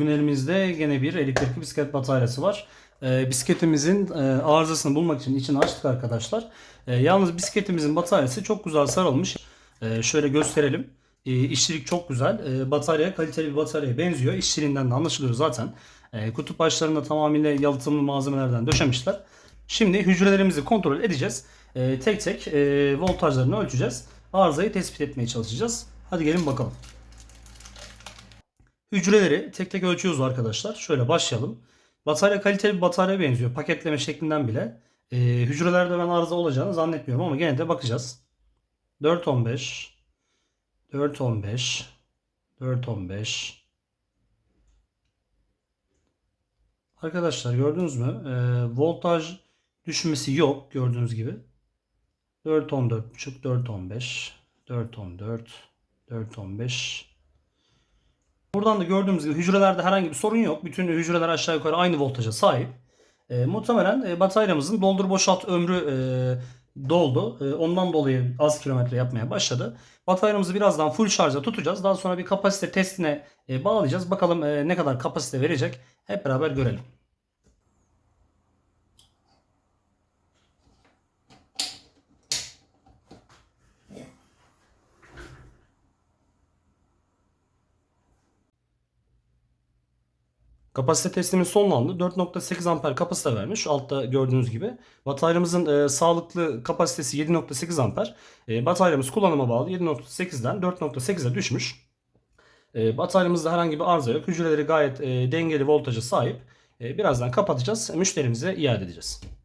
Bugün elimizde gene bir elektrikli bisiklet bataryası var. Ee, bisikletimizin e, arızasını bulmak için içini açtık arkadaşlar. Ee, yalnız bisikletimizin bataryası çok güzel sarılmış. Ee, şöyle gösterelim. Ee, işçilik çok güzel. Ee, batarya kaliteli bir bataryaya benziyor. İşçiliğinden de anlaşılıyor zaten. Ee, kutup başlarında tamamıyla yalıtımlı malzemelerden döşemişler. Şimdi hücrelerimizi kontrol edeceğiz. Ee, tek tek e, voltajlarını ölçeceğiz. Arızayı tespit etmeye çalışacağız. Hadi gelin bakalım. Hücreleri tek tek ölçüyoruz arkadaşlar. Şöyle başlayalım. Batarya kaliteli bir bataryaya benziyor. Paketleme şeklinden bile. Ee, hücrelerde ben arıza olacağını zannetmiyorum ama gene de bakacağız. 4.15 4.15 4.15 Arkadaşlar gördünüz mü? Ee, voltaj düşmesi yok gördüğünüz gibi. 4.14.5 4.15 4.14 4.15 Buradan da gördüğümüz gibi hücrelerde herhangi bir sorun yok. Bütün hücreler aşağı yukarı aynı voltaja sahip. E, muhtemelen e, bataryamızın doldur boşalt ömrü e, doldu. E, ondan dolayı az kilometre yapmaya başladı. Bataryamızı birazdan full şarja tutacağız. Daha sonra bir kapasite testine e, bağlayacağız. Bakalım e, ne kadar kapasite verecek. Hep beraber görelim. Kapasite testimiz sonlandı. 4.8 amper kapasite vermiş. Altta gördüğünüz gibi. Bataryamızın e, sağlıklı kapasitesi 7.8 amper. E, bataryamız kullanıma bağlı 7.8'den 4.8'e düşmüş. E, bataryamızda herhangi bir arıza yok. Hücreleri gayet e, dengeli voltaja sahip. E, birazdan kapatacağız. Müşterimize iade edeceğiz.